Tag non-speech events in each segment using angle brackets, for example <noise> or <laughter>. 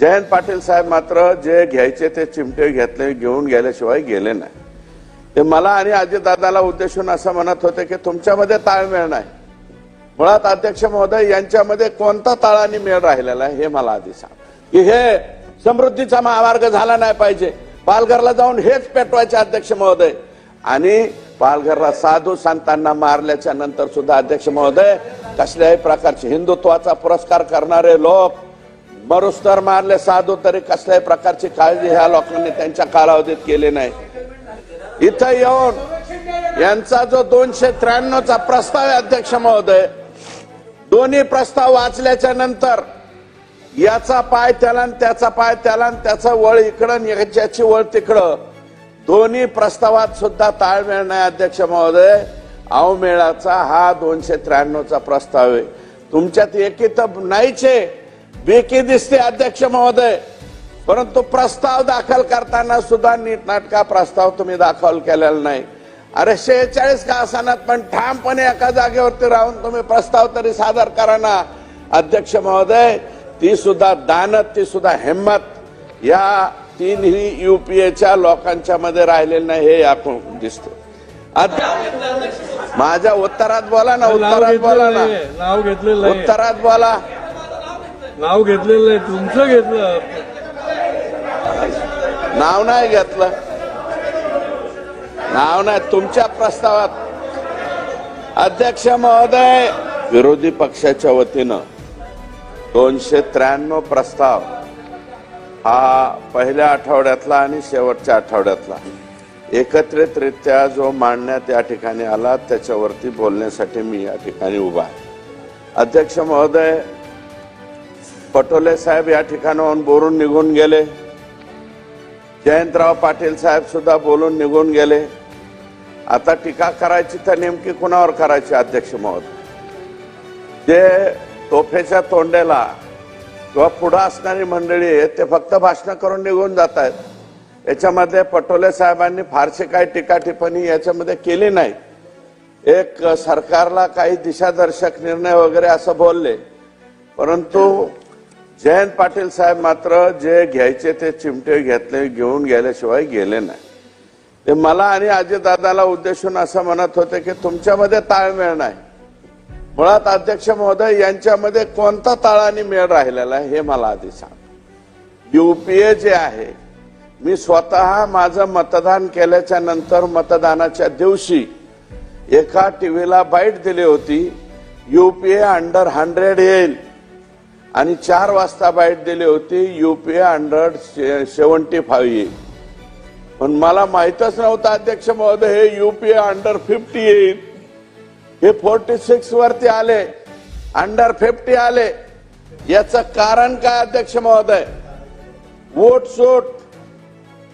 जयंत पाटील साहेब मात्र जे घ्यायचे ते चिमटे घेतले घेऊन गेल्याशिवाय गेले नाही. ते मला आणि अजितदादाला उद्देशून असं म्हणत होते की तुमच्यामध्ये ताळमेळ नाही. मुळात अध्यक्ष महोदय यांच्यामध्ये कोणता ताळाने मेळ राहिलेला आहे हे मला आधी सांग. की हे समृद्धीचा महामार्ग झाला नाही पाहिजे. पालघरला जाऊन हेच पेटवायचे अध्यक्ष महोदय. आणि पालघरला साधू संतांना मारल्याच्या नंतर सुद्धा अध्यक्ष महोदय कसल्याही प्रकारचे हिंदुत्वाचा पुरस्कार करणारे लोक मरुस्तर मारले साधू तरी कसल्याही प्रकारची काळजी ह्या लोकांनी त्यांच्या कालावधीत केली नाही. इथं येऊन यांचा जो दोनशे त्र्याण्णवचा प्रस्ताव आहे अध्यक्ष महोदय दोन्ही प्रस्ताव वाचल्याच्या नंतर याचा पाय त्याला त्याचा पाय त्याला त्याचा वळ इकडं याच्याची वळ तिकडं दोन्ही प्रस्तावात सुद्धा ताळमेळ नाही अध्यक्ष महोदय. अवमेळाचा हा दोनशे त्र्याण्णवचा प्रस्ताव आहे. तुमच्यात एकी तर नाहीच आहे. बेकी दिसते अध्यक्ष महोदय. परंतु प्रस्ताव दाखल करताना सुद्धा नीटनाटका प्रस्ताव तुम्ही दाखल केलेला नाही. अरे शेहेचाळीस का असणार पण ठामपणे एका जागेवरती राहून तुम्ही प्रस्ताव तरी सादर करा ना. अध्यक्ष महोदय ती सुद्धा दानत ती सुद्धा हिंमत. या तीनही युपीएच्या लोकांच्या मध्ये राहिलेलं नाही हे याकडून दिसतं. माझ्या उत्तरात बोला ना उत्तरात बोला ना. उत्तरात बोला. नाव घेतलेलं आहे तुमचं घेतलं. नाव नाही घेतलं. नाव नाही तुमच्या प्रस्तावात. अध्यक्ष महोदय विरोधी पक्षाच्या वतीनं दोनशे त्र्याण्णव प्रस्ताव हा पहिल्या आठवड्यातला आणि शेवटच्या आठवड्यातला. एकत्रितरित्या जो मांडण्यात या ठिकाणी आला त्याच्यावरती बोलण्यासाठी मी या ठिकाणी उभा आहे. अध्यक्ष महोदय पटोले साहेब या ठिकाणाहून बोलून निघून गेले. जयंतराव पाटील साहेब सुद्धा बोलून निघून गेले. आता टीका करायची तर नेमकी कुणावर करायची अध्यक्ष महोदय? जे तोफेच्या तोंडेला किंवा पुढं असणारी मंडळी आहे ते फक्त भाषण करून निघून जात आहेत याच्यामध्ये पटोले साहेबांनी फारशी काही टीका टिप्पणी याच्यामध्ये केली नाही. एक सरकारला काही दिशादर्शक निर्णय वगैरे असं बोलले. परंतु जयंत पाटील साहेब मात्र जे घ्यायचे ते चिमटे घेतले घेऊन गेल्याशिवाय गेले नाही. ते मला आणि अजितदादाला उद्देशून असं म्हणत होते की तुमच्यामध्ये ताळमेळ नाही. मुळात अध्यक्ष महोदय यांच्यामध्ये कोणता ताळाने मेळ राहिलेला आहे हे मला आधी सांग. युपीए जे आहे मी स्वतः माझं मतदान केल्याच्यानंतर मतदानाच्या दिवशी एका टीव्हीला बाईट दिली होती युपीए अंडर हंड्रेड येईल. आणि चार वाजता बाईट दिली होती युपीए अंडर सेवन्टी फाईव्ह येईल पण मला माहितच नव्हतं अध्यक्ष महोदय हे युपीए अंडर फिफ्टी येईल. हे फोर्टी सिक्स वरती आले अंडर फिफ्टी आले. याचं कारण काय अध्यक्ष महोदय? वोट सूट.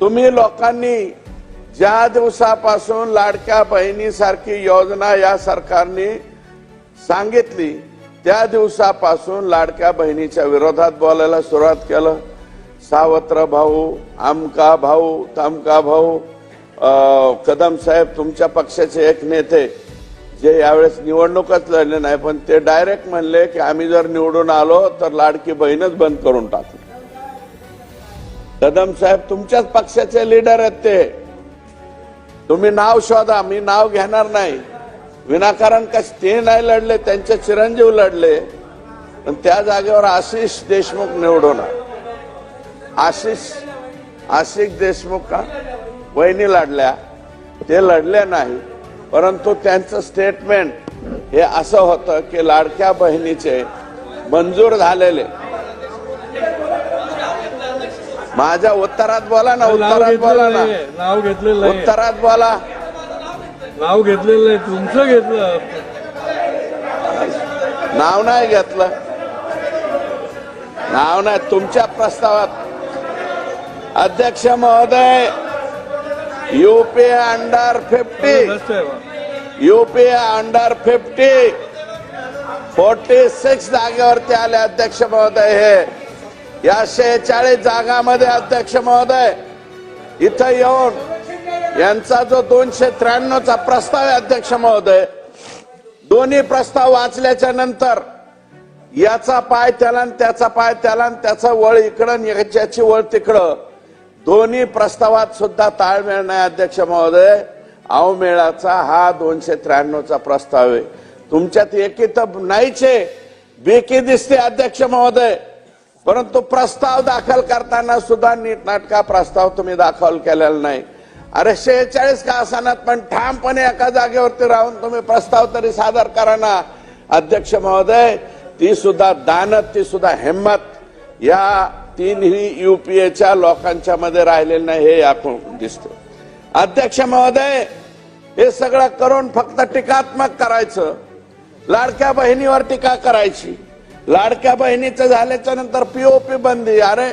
तुम्ही लोकांनी ज्या दिवसापासून लाडक्या बहिणीसारखी योजना या सरकारने सांगितली त्या दिवसापासून लाडक्या बहिणीच्या विरोधात बोलायला सुरुवात केलं. सावत्र भाऊ आमका भाऊ तमका भाऊ कदम साहेब तुमच्या पक्षाचे एक नेते जे यावेळेस निवडणूकच लढले नाही पण ते डायरेक्ट म्हणले की आम्ही जर निवडून आलो तर लाडकी बहीणच बंद करून टाकू. कदम साहेब तुमच्याच पक्षाचे लीडर आहेत ते. तुम्ही नाव शोधा मी नाव घेणार नाही. विनाकारण कश ते नाही लढले त्यांचे चिरंजीव लढले. पण त्या जागेवर आशिष देशमुख निवडून. आशिष आशिष देशमुख का? वहिनी लढल्या. ते लढले नाही परंतु त्यांचं स्टेटमेंट हे असं होतं की लाडक्या बहिणीचे मंजूर झालेले. माझ्या उत्तरात बोला ना उत्तरात बोला ना. उत्तरात बोला. नाव घेतलेलं आहे तुमचं घेतलं. नाव नाही घेतलं. नाव नाही तुमच्या प्रस्तावात. अध्यक्ष महोदय UP under fifty UP under fifty forty six जागेवरती आले अध्यक्ष महोदय हे. या शेहेचाळीस जागामध्ये अध्यक्ष महोदय. इथं येऊन यांचा जो दोनशे त्र्याण्णवचा प्रस्ताव आहे अध्यक्ष महोदय दोन्ही प्रस्ताव वाचल्याच्या नंतर याचा पाय त्याला त्याचा पाय त्याला आणि त्याचा वळ इकडं आणि याच्याची वळ तिकडं. दोन्ही प्रस्तावात सुद्धा ताळमेळ नाही अध्यक्ष महोदय. अवमेळाचा हा दोनशे त्र्याण्णवचा प्रस्ताव आहे. तुमच्यात एकी तर नाहीचे. बेकी दिसते अध्यक्ष महोदय. परंतु प्रस्ताव दाखल करताना सुद्धा नीटनाटका प्रस्ताव तुम्ही दाखल केलेला नाही. अरे शेहेचाळीस का असणार पण ठामपणे एका जागेवरती राहून तुम्ही प्रस्ताव तरी सादर करा ना. अध्यक्ष महोदय ती सुद्धा दानत ती सुद्धा हिंमत. या तीनही युपीएच्या लोकांच्या मध्ये राहिलेलं नाही हे आपण दिसतं. अध्यक्ष महोदय हे सगळं करून फक्त टीकात्मक करायचं. लाडक्या बहिणीवर टीका करायची. लाडक्या बहिणीचं झाल्याच्यानंतर पीओपी बंदी. अरे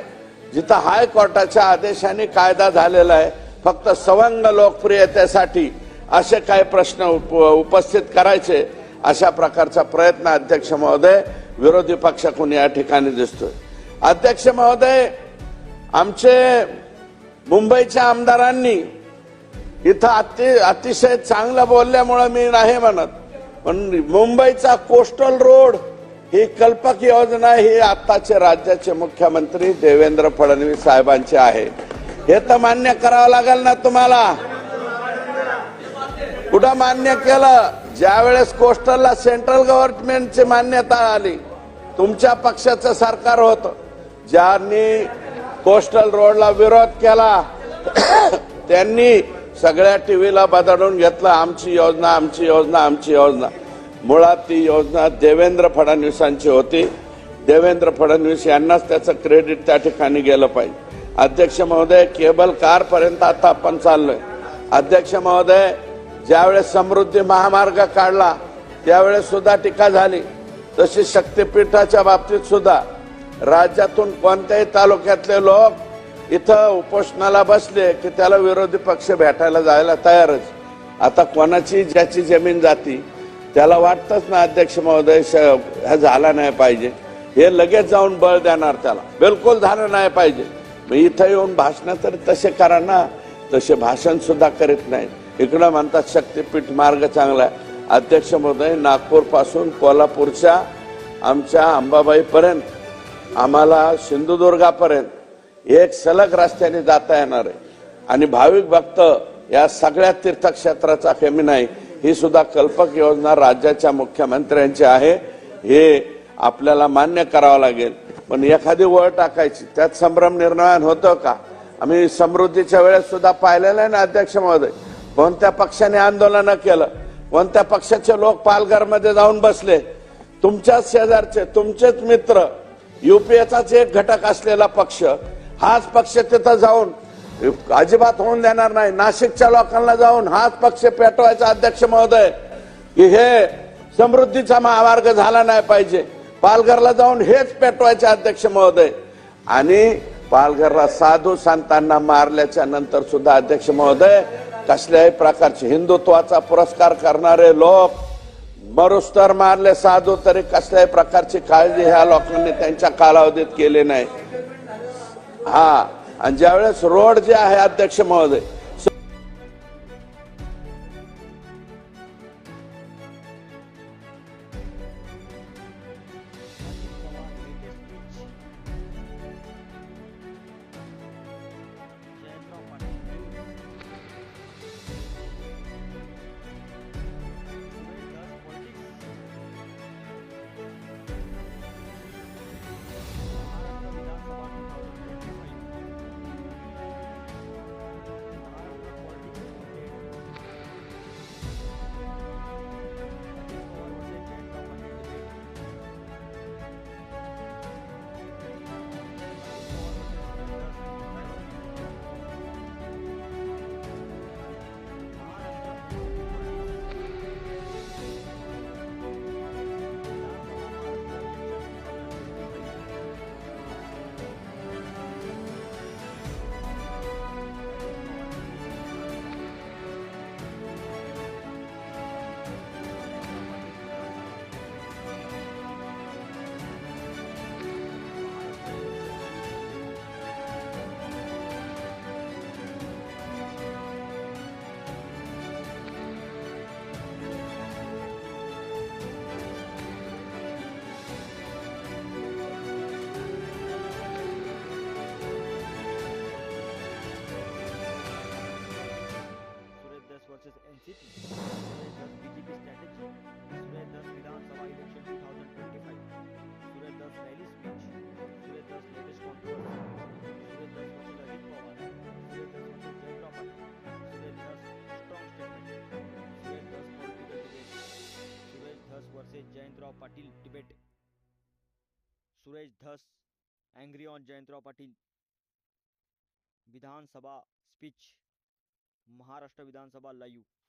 जिथं हायकोर्टाच्या आदेशाने कायदा झालेला आहे फक्त सवंग लोकप्रियतेसाठी असे काही प्रश्न उप- उपस्थित करायचे अशा प्रकारचा प्रयत्न अध्यक्ष महोदय विरोधी पक्षाकडून या ठिकाणी दिसतोय. अध्यक्ष महोदय आमचे मुंबईच्या आमदारांनी इथं अति अतिशय चांगलं बोलल्यामुळं मी नाही म्हणत पण मुंबईचा कोस्टल रोड ही कल्पक योजना ही आताचे राज्याचे मुख्यमंत्री देवेंद्र फडणवीस साहेबांची आहे. हे तर मान्य करावं लागेल ना तुम्हाला. कुठं मान्य केलं? ज्या वेळेस कोस्टलला सेंट्रल गव्हर्नमेंटची मान्यता आली तुमच्या पक्षाचं सरकार होतं. ज्यांनी कोस्टल रोडला विरोध केला <coughs> त्यांनी सगळ्या टीव्हीला बदलून घेतलं आमची योजना आमची योजना आमची योजना. मुळात ती योजना देवेंद्र फडणवीसांची होती. देवेंद्र फडणवीस यांनाच त्याचं क्रेडिट त्या ठिकाणी गेलं पाहिजे. अध्यक्ष महोदय केबल कार पर्यंत आता आपण चाललोय. अध्यक्ष महोदय ज्यावेळेस समृद्धी महामार्ग काढला त्यावेळेस सुद्धा टीका झाली. तशी शक्तीपीठाच्या बाबतीत सुद्धा राज्यातून कोणत्याही तालुक्यातले लोक इथं उपोषणाला बसले की त्याला विरोधी पक्ष भेटायला जायला तयारच. आता कोणाची ज्याची जमीन जाती त्याला वाटतच ना अध्यक्ष महोदय श- हा झाला नाही पाहिजे. हे लगेच जाऊन बळ देणार त्याला. बिलकुल झालं नाही पाहिजे. मग इथं येऊन भाषण तरी तसे करा ना. तसे भाषण सुद्धा करीत नाही. इकडं म्हणतात शक्तीपीठ मार्ग चांगला आहे. अध्यक्ष महोदय नागपूरपासून कोल्हापूरच्या आमच्या अंबाबाई पर्यंत आम्हाला सिंधुदुर्गापर्यंत एक सलग रस्त्याने जाता येणार आहे. आणि भाविक भक्त या सगळ्या तीर्थक्षेत्राचा कमी नाही. ही सुद्धा कल्पक योजना राज्याच्या मुख्यमंत्र्यांची आहे. हे आपल्याला मान्य करावं लागेल. पण एखादी वळ टाकायची. त्यात संभ्रम निर्माण होतं का? आम्ही समृद्धीच्या वेळेस सुद्धा पाहिलेलं आहे ना अध्यक्ष महोदय. कोणत्या पक्षाने आंदोलन केलं? कोणत्या पक्षाचे लोक पालघरमध्ये जाऊन बसले? तुमच्याच शेजारचे तुमचेच मित्र. युपीएचाच एक घटक असलेला पक्ष. हाच पक्ष तिथं जाऊन अजिबात होऊन देणार नाही. नाशिकच्या लोकांना जाऊन हाच पक्ष पेटवायचा अध्यक्ष महोदय. की हे समृद्धीचा महामार्ग झाला नाही पाहिजे. पालघरला जाऊन हेच पेटवायचे अध्यक्ष महोदय. आणि पालघरला साधू संतांना मारल्याच्या नंतर सुद्धा अध्यक्ष महोदय कसल्याही प्रकारचे हिंदुत्वाचा पुरस्कार करणारे लोक मरुस्तर मारले साधू तरी कसल्याही प्रकारची काळजी ह्या लोकांनी त्यांच्या कालावधीत केली नाही. हा आणि ज्यावेळेस रोड जे आहे अध्यक्ष महोदय Jayantrao Patil debate. Suresh Dhas angry on Jayantrao Patil. Vidhansabha speech. Maharashtra Vidhansabha live